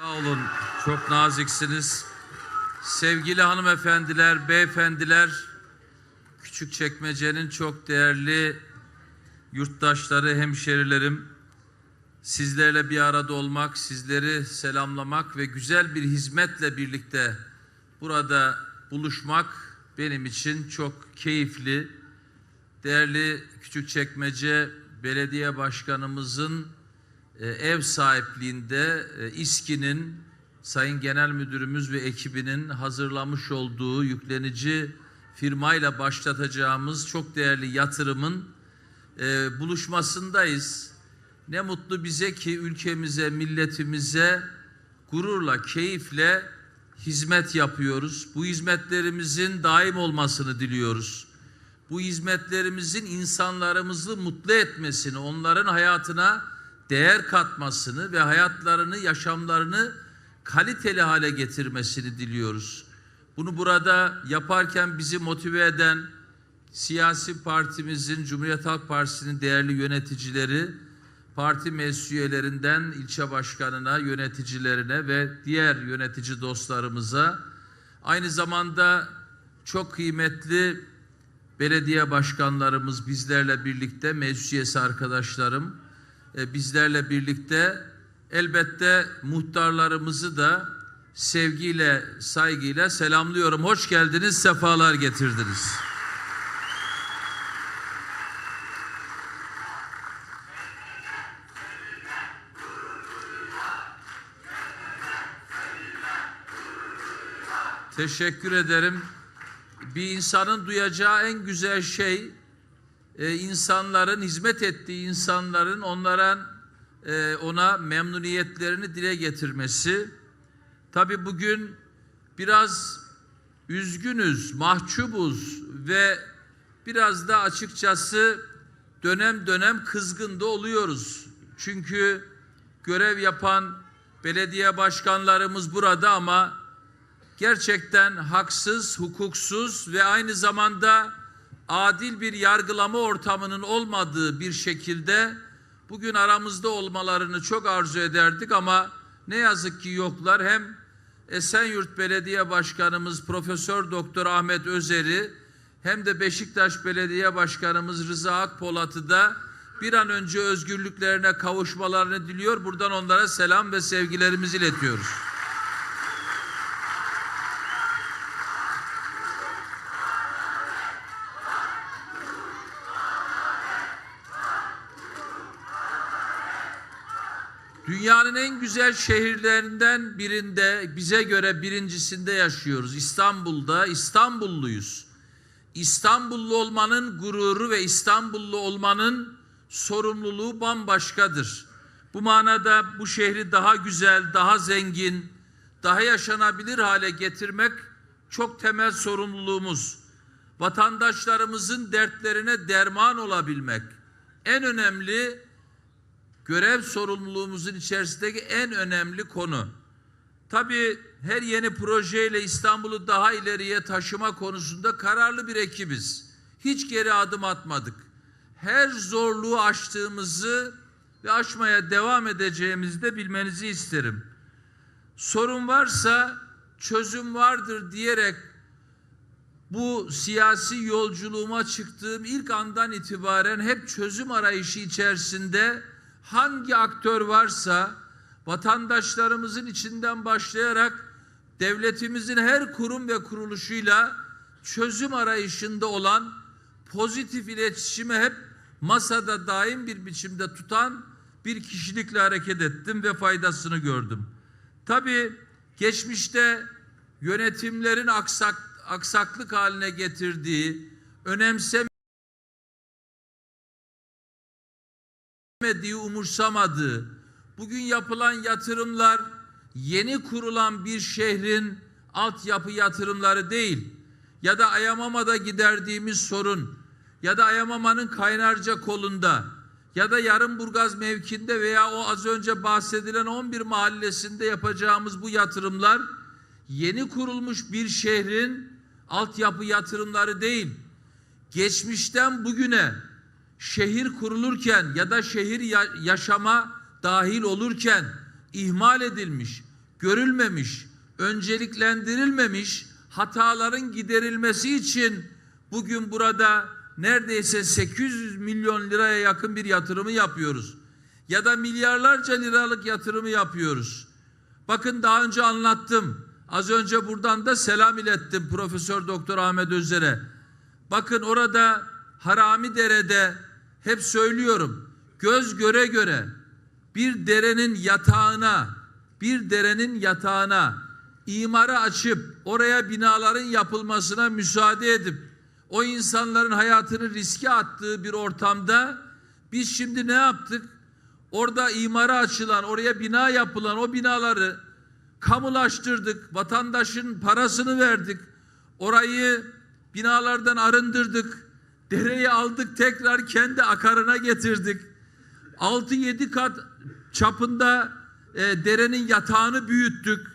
Sağ olun, çok naziksiniz. Sevgili hanımefendiler, beyefendiler, Küçükçekmece'nin çok değerli yurttaşları, hemşerilerim, sizlerle bir arada olmak, sizleri selamlamak ve güzel bir hizmetle birlikte burada buluşmak benim için çok keyifli. Değerli Küçükçekmece Belediye Başkanımızın ev sahipliğinde e, İSKİ'nin Sayın Genel Müdürümüz ve ekibinin hazırlamış olduğu yüklenici firmayla başlatacağımız çok değerli yatırımın e, buluşmasındayız. Ne mutlu bize ki ülkemize, milletimize gururla, keyifle hizmet yapıyoruz. Bu hizmetlerimizin daim olmasını diliyoruz. Bu hizmetlerimizin insanlarımızı mutlu etmesini, onların hayatına değer katmasını ve hayatlarını, yaşamlarını kaliteli hale getirmesini diliyoruz. Bunu burada yaparken bizi motive eden siyasi partimizin, Cumhuriyet Halk Partisi'nin değerli yöneticileri, parti meclis ilçe başkanına, yöneticilerine ve diğer yönetici dostlarımıza aynı zamanda çok kıymetli belediye başkanlarımız bizlerle birlikte, meclis üyesi arkadaşlarım bizlerle birlikte elbette muhtarlarımızı da sevgiyle, saygıyla selamlıyorum. Hoş geldiniz, sefalar getirdiniz. Teşekkür ederim. Bir insanın duyacağı en güzel şey e, insanların hizmet ettiği insanların onlara e, ona memnuniyetlerini dile getirmesi. Tabi bugün biraz üzgünüz, mahcubuz ve biraz da açıkçası dönem dönem kızgın da oluyoruz. Çünkü görev yapan belediye başkanlarımız burada ama gerçekten haksız, hukuksuz ve aynı zamanda adil bir yargılama ortamının olmadığı bir şekilde bugün aramızda olmalarını çok arzu ederdik ama ne yazık ki yoklar. Hem Esenyurt Belediye Başkanımız Profesör Doktor Ahmet Özer'i hem de Beşiktaş Belediye Başkanımız Rıza Akpolat'ı da bir an önce özgürlüklerine kavuşmalarını diliyor. Buradan onlara selam ve sevgilerimizi iletiyoruz. Dünyanın en güzel şehirlerinden birinde bize göre birincisinde yaşıyoruz. İstanbul'da İstanbulluyuz. İstanbullu olmanın gururu ve İstanbullu olmanın sorumluluğu bambaşkadır. Bu manada bu şehri daha güzel, daha zengin, daha yaşanabilir hale getirmek çok temel sorumluluğumuz. Vatandaşlarımızın dertlerine derman olabilmek en önemli görev sorumluluğumuzun içerisindeki en önemli konu. Tabii her yeni projeyle İstanbul'u daha ileriye taşıma konusunda kararlı bir ekibiz. Hiç geri adım atmadık. Her zorluğu aştığımızı ve aşmaya devam edeceğimizi de bilmenizi isterim. Sorun varsa çözüm vardır diyerek bu siyasi yolculuğuma çıktığım ilk andan itibaren hep çözüm arayışı içerisinde hangi aktör varsa vatandaşlarımızın içinden başlayarak devletimizin her kurum ve kuruluşuyla çözüm arayışında olan pozitif iletişimi hep masada daim bir biçimde tutan bir kişilikle hareket ettim ve faydasını gördüm. Tabii geçmişte yönetimlerin aksak, aksaklık haline getirdiği, önemseme etmediği, umursamadığı, bugün yapılan yatırımlar yeni kurulan bir şehrin altyapı yatırımları değil ya da Ayamama'da giderdiğimiz sorun ya da Ayamama'nın Kaynarca kolunda ya da Yarımburgaz mevkinde veya o az önce bahsedilen 11 mahallesinde yapacağımız bu yatırımlar yeni kurulmuş bir şehrin altyapı yatırımları değil. Geçmişten bugüne şehir kurulurken ya da şehir yaşama dahil olurken ihmal edilmiş, görülmemiş, önceliklendirilmemiş hataların giderilmesi için bugün burada neredeyse 800 milyon liraya yakın bir yatırımı yapıyoruz. Ya da milyarlarca liralık yatırımı yapıyoruz. Bakın daha önce anlattım. Az önce buradan da selam ilettim Profesör Doktor Ahmet Özer'e. Bakın orada Harami Dere'de hep söylüyorum. Göz göre göre bir derenin yatağına, bir derenin yatağına imara açıp oraya binaların yapılmasına müsaade edip o insanların hayatını riske attığı bir ortamda biz şimdi ne yaptık? Orada imara açılan, oraya bina yapılan o binaları kamulaştırdık. Vatandaşın parasını verdik. Orayı binalardan arındırdık. Dereyi aldık tekrar kendi akarına getirdik. 6-7 kat çapında e, derenin yatağını büyüttük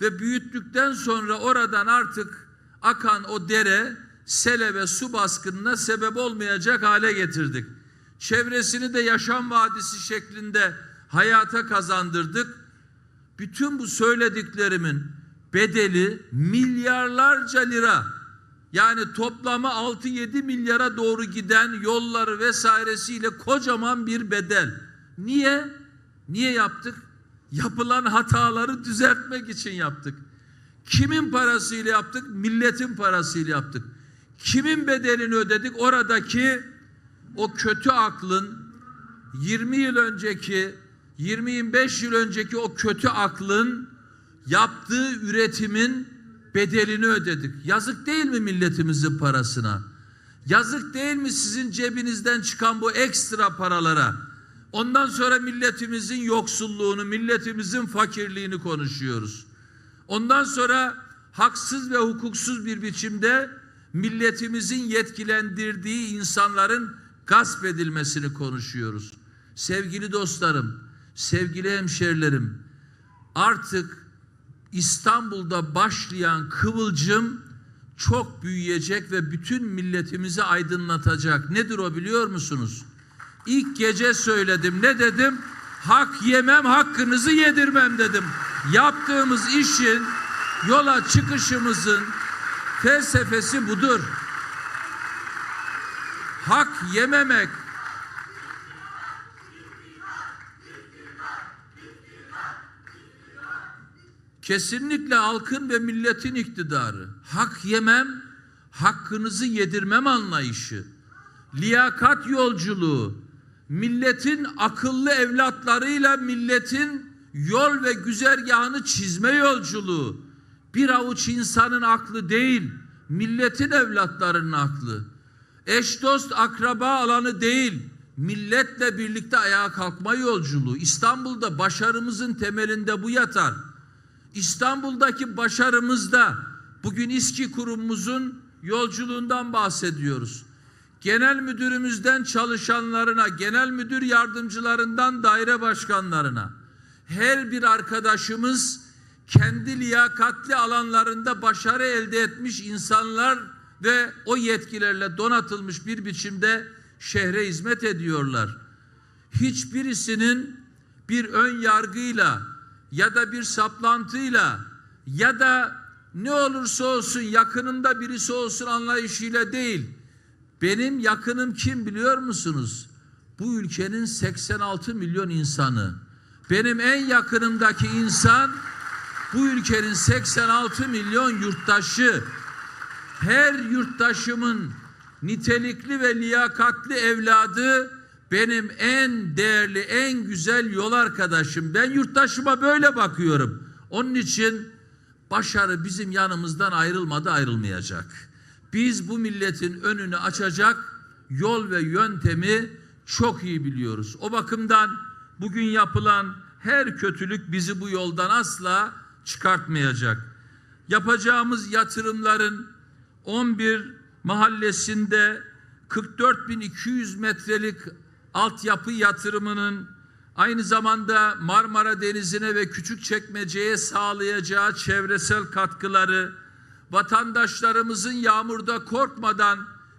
ve büyüttükten sonra oradan artık akan o dere sele ve su baskınına sebep olmayacak hale getirdik. Çevresini de yaşam vadisi şeklinde hayata kazandırdık. Bütün bu söylediklerimin bedeli milyarlarca lira. Yani toplamı 6-7 milyara doğru giden yolları vesairesiyle kocaman bir bedel. Niye? Niye yaptık? Yapılan hataları düzeltmek için yaptık. Kimin parasıyla yaptık? Milletin parasıyla yaptık. Kimin bedelini ödedik? Oradaki o kötü aklın 20 yıl önceki 20-25 yıl önceki o kötü aklın yaptığı üretimin bedelini ödedik. Yazık değil mi milletimizin parasına? Yazık değil mi sizin cebinizden çıkan bu ekstra paralara? Ondan sonra milletimizin yoksulluğunu, milletimizin fakirliğini konuşuyoruz. Ondan sonra haksız ve hukuksuz bir biçimde milletimizin yetkilendirdiği insanların gasp edilmesini konuşuyoruz. Sevgili dostlarım, sevgili hemşerilerim, artık İstanbul'da başlayan kıvılcım çok büyüyecek ve bütün milletimizi aydınlatacak. Nedir o biliyor musunuz? İlk gece söyledim. Ne dedim? Hak yemem, hakkınızı yedirmem dedim. Yaptığımız işin, yola çıkışımızın felsefesi budur. Hak yememek, kesinlikle halkın ve milletin iktidarı. Hak yemem, hakkınızı yedirmem anlayışı. Liyakat yolculuğu, milletin akıllı evlatlarıyla milletin yol ve güzergahını çizme yolculuğu. Bir avuç insanın aklı değil, milletin evlatlarının aklı. Eş dost akraba alanı değil, milletle birlikte ayağa kalkma yolculuğu. İstanbul'da başarımızın temelinde bu yatar. İstanbul'daki başarımızda bugün İSKİ kurumumuzun yolculuğundan bahsediyoruz. Genel müdürümüzden çalışanlarına, genel müdür yardımcılarından daire başkanlarına her bir arkadaşımız kendi liyakatli alanlarında başarı elde etmiş insanlar ve o yetkilerle donatılmış bir biçimde şehre hizmet ediyorlar. Hiçbirisinin bir ön yargıyla ya da bir saplantıyla ya da ne olursa olsun yakınında birisi olsun anlayışıyla değil. Benim yakınım kim biliyor musunuz? Bu ülkenin 86 milyon insanı. Benim en yakınımdaki insan bu ülkenin 86 milyon yurttaşı. Her yurttaşımın nitelikli ve liyakatli evladı benim en değerli, en güzel yol arkadaşım. Ben yurttaşıma böyle bakıyorum. Onun için başarı bizim yanımızdan ayrılmadı, ayrılmayacak. Biz bu milletin önünü açacak yol ve yöntemi çok iyi biliyoruz. O bakımdan bugün yapılan her kötülük bizi bu yoldan asla çıkartmayacak. Yapacağımız yatırımların 11 mahallesinde 44.200 metrelik altyapı yatırımının aynı zamanda Marmara Denizi'ne ve Küçükçekmece'ye sağlayacağı çevresel katkıları, vatandaşlarımızın yağmurda korkmadan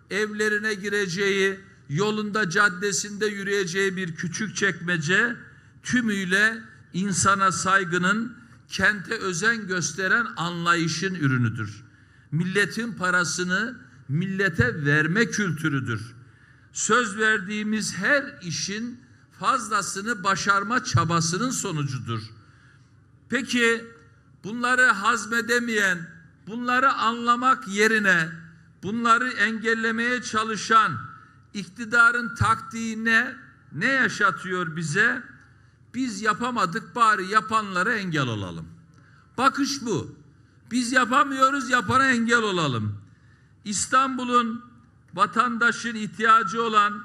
evlerine gireceği, yolunda caddesinde yürüyeceği bir küçük çekmece tümüyle insana saygının, kente özen gösteren anlayışın ürünüdür. Milletin parasını millete verme kültürüdür. Söz verdiğimiz her işin fazlasını başarma çabasının sonucudur. Peki bunları hazmedemeyen, bunları anlamak yerine bunları engellemeye çalışan iktidarın taktiği ne? Ne yaşatıyor bize? Biz yapamadık bari yapanlara engel olalım. Bakış bu. Biz yapamıyoruz yapana engel olalım. İstanbul'un vatandaşın ihtiyacı olan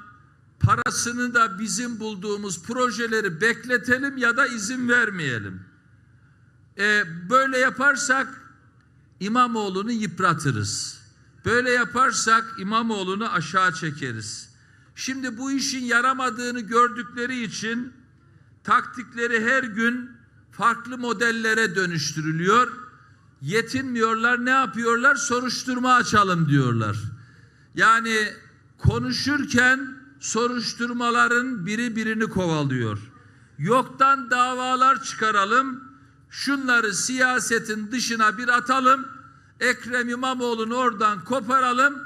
parasını da bizim bulduğumuz projeleri bekletelim ya da izin vermeyelim. Ee, böyle yaparsak İmamoğlu'nu yıpratırız. Böyle yaparsak İmamoğlu'nu aşağı çekeriz. Şimdi bu işin yaramadığını gördükleri için taktikleri her gün farklı modellere dönüştürülüyor. Yetinmiyorlar ne yapıyorlar? Soruşturma açalım diyorlar. Yani konuşurken soruşturmaların biri birini kovalıyor. Yoktan davalar çıkaralım. Şunları siyasetin dışına bir atalım. Ekrem İmamoğlu'nu oradan koparalım.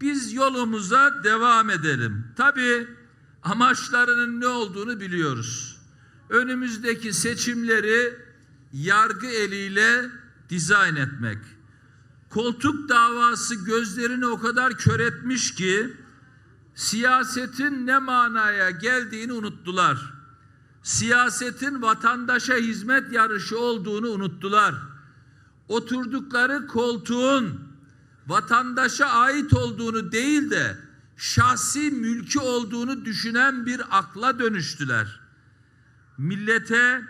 Biz yolumuza devam edelim. Tabii amaçlarının ne olduğunu biliyoruz. Önümüzdeki seçimleri yargı eliyle dizayn etmek. Koltuk davası gözlerini o kadar kör etmiş ki siyasetin ne manaya geldiğini unuttular. Siyasetin vatandaşa hizmet yarışı olduğunu unuttular. Oturdukları koltuğun vatandaşa ait olduğunu değil de şahsi mülkü olduğunu düşünen bir akla dönüştüler. Millete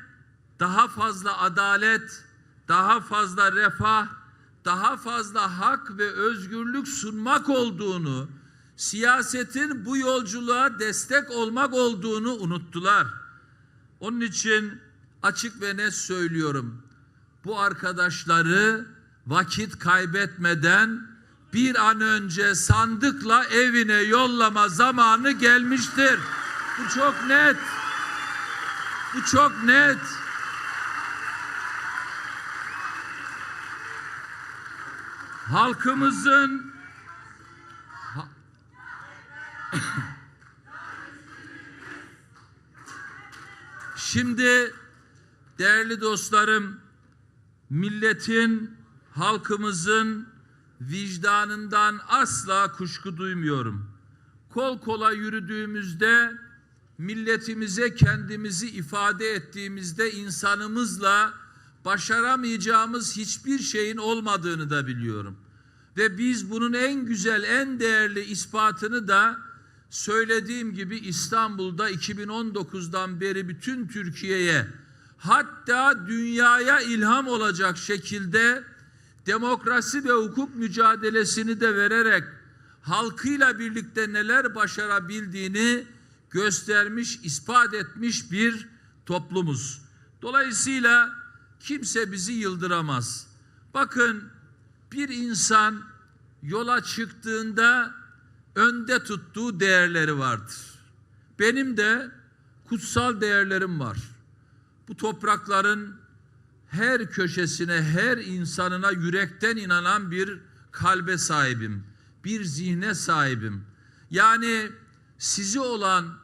daha fazla adalet, daha fazla refah, daha fazla hak ve özgürlük sunmak olduğunu, siyasetin bu yolculuğa destek olmak olduğunu unuttular. Onun için açık ve net söylüyorum. Bu arkadaşları vakit kaybetmeden bir an önce sandıkla evine yollama zamanı gelmiştir. Bu çok net. Bu çok net. Halkımızın Ha- Şimdi değerli dostlarım milletin halkımızın vicdanından asla kuşku duymuyorum. Kol kola yürüdüğümüzde milletimize kendimizi ifade ettiğimizde insanımızla başaramayacağımız hiçbir şeyin olmadığını da biliyorum. Ve biz bunun en güzel, en değerli ispatını da söylediğim gibi İstanbul'da 2019'dan beri bütün Türkiye'ye hatta dünyaya ilham olacak şekilde demokrasi ve hukuk mücadelesini de vererek halkıyla birlikte neler başarabildiğini göstermiş, ispat etmiş bir toplumuz. Dolayısıyla kimse bizi yıldıramaz. Bakın bir insan yola çıktığında önde tuttuğu değerleri vardır. Benim de kutsal değerlerim var. Bu toprakların her köşesine, her insanına yürekten inanan bir kalbe sahibim. Bir zihne sahibim. Yani sizi olan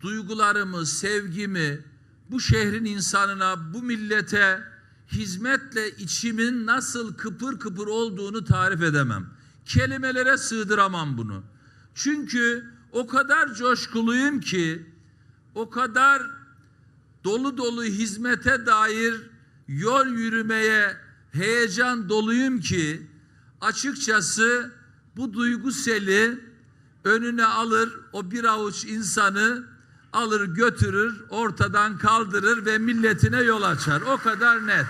duygularımı, sevgimi bu şehrin insanına, bu millete hizmetle içimin nasıl kıpır kıpır olduğunu tarif edemem. Kelimelere sığdıramam bunu. Çünkü o kadar coşkuluyum ki, o kadar dolu dolu hizmete dair yol yürümeye heyecan doluyum ki açıkçası bu duygu seli önüne alır o bir avuç insanı alır götürür ortadan kaldırır ve milletine yol açar. O kadar net.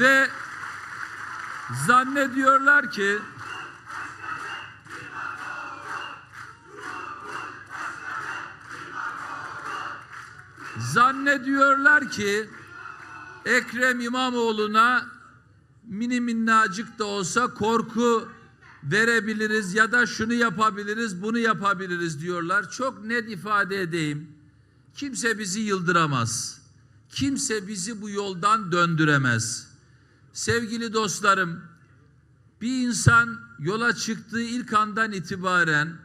Ve zannediyorlar ki Zannediyorlar ki Ekrem İmamoğlu'na mini minnacık da olsa korku verebiliriz ya da şunu yapabiliriz, bunu yapabiliriz diyorlar. Çok net ifade edeyim. Kimse bizi yıldıramaz. kimse bizi bu yoldan döndüremez. Sevgili dostlarım, bir insan yola çıktığı ilk andan itibaren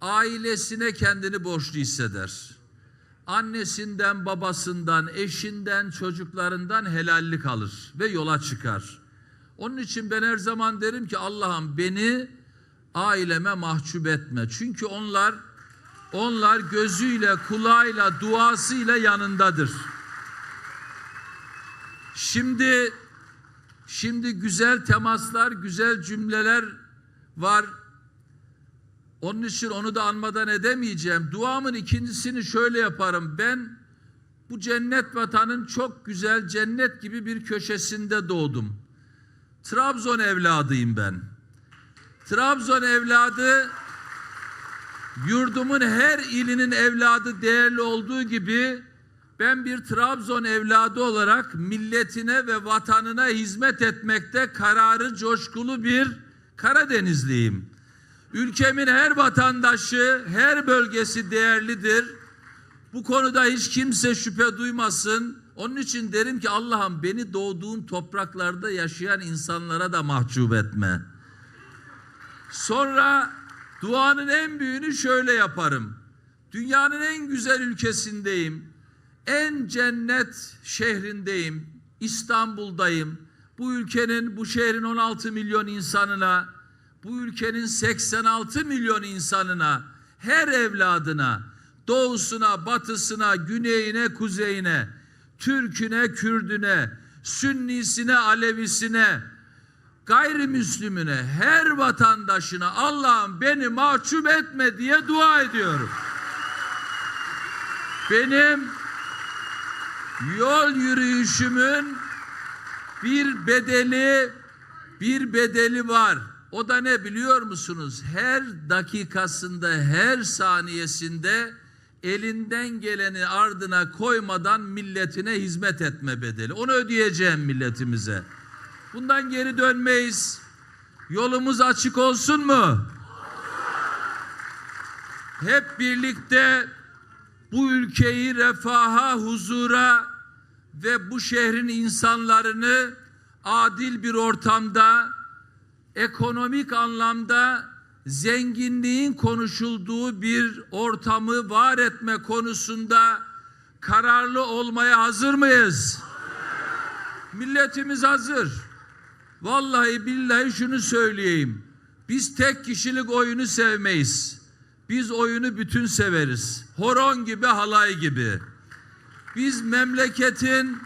ailesine kendini borçlu hisseder. Annesinden, babasından, eşinden, çocuklarından helallik alır ve yola çıkar. Onun için ben her zaman derim ki Allah'ım beni aileme mahcup etme. Çünkü onlar onlar gözüyle, kulağıyla, duasıyla yanındadır. Şimdi şimdi güzel temaslar, güzel cümleler var. Onun için onu da anmadan edemeyeceğim. Duamın ikincisini şöyle yaparım. Ben bu cennet vatanın çok güzel cennet gibi bir köşesinde doğdum. Trabzon evladıyım ben. Trabzon evladı yurdumun her ilinin evladı değerli olduğu gibi ben bir Trabzon evladı olarak milletine ve vatanına hizmet etmekte kararı coşkulu bir Karadenizliyim. Ülkemin her vatandaşı, her bölgesi değerlidir. Bu konuda hiç kimse şüphe duymasın. Onun için derim ki Allah'ım beni doğduğum topraklarda yaşayan insanlara da mahcup etme. Sonra duanın en büyüğünü şöyle yaparım. Dünyanın en güzel ülkesindeyim. En cennet şehrindeyim. İstanbul'dayım. Bu ülkenin, bu şehrin 16 milyon insanına, bu ülkenin 86 milyon insanına, her evladına, doğusuna, batısına, güneyine, kuzeyine, Türküne, Kürdüne, Sünnisine, Alevisine, gayrimüslimine, her vatandaşına Allah'ım beni mahcup etme diye dua ediyorum. Benim yol yürüyüşümün bir bedeli bir bedeli var. O da ne biliyor musunuz? Her dakikasında, her saniyesinde elinden geleni ardına koymadan milletine hizmet etme bedeli. Onu ödeyeceğim milletimize. Bundan geri dönmeyiz. Yolumuz açık olsun mu? Hep birlikte bu ülkeyi refaha, huzura ve bu şehrin insanlarını adil bir ortamda, ekonomik anlamda zenginliğin konuşulduğu bir ortamı var etme konusunda kararlı olmaya hazır mıyız? Milletimiz hazır. Vallahi billahi şunu söyleyeyim. Biz tek kişilik oyunu sevmeyiz. Biz oyunu bütün severiz. Horon gibi, halay gibi. Biz memleketin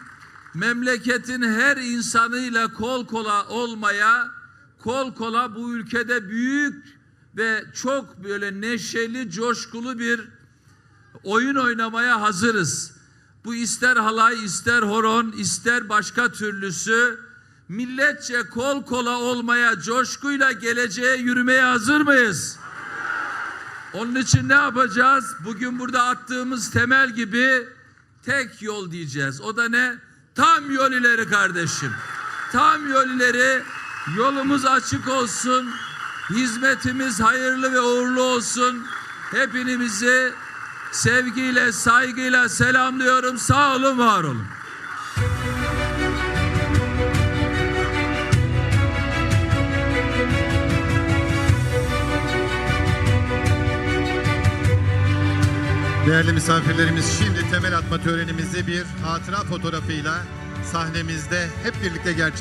memleketin her insanıyla kol kola olmaya, kol kola bu ülkede büyük ve çok böyle neşeli, coşkulu bir oyun oynamaya hazırız. Bu ister halay, ister horon, ister başka türlüsü milletçe kol kola olmaya, coşkuyla geleceğe yürümeye hazır mıyız? Onun için ne yapacağız? Bugün burada attığımız temel gibi tek yol diyeceğiz. O da ne? Tam yol ileri kardeşim. Tam yol ileri. Yolumuz açık olsun. Hizmetimiz hayırlı ve uğurlu olsun. Hepinizi sevgiyle, saygıyla selamlıyorum. Sağ olun, var olun. Değerli misafirlerimiz şimdi temel atma törenimizi bir hatıra fotoğrafıyla sahnemizde hep birlikte gerçek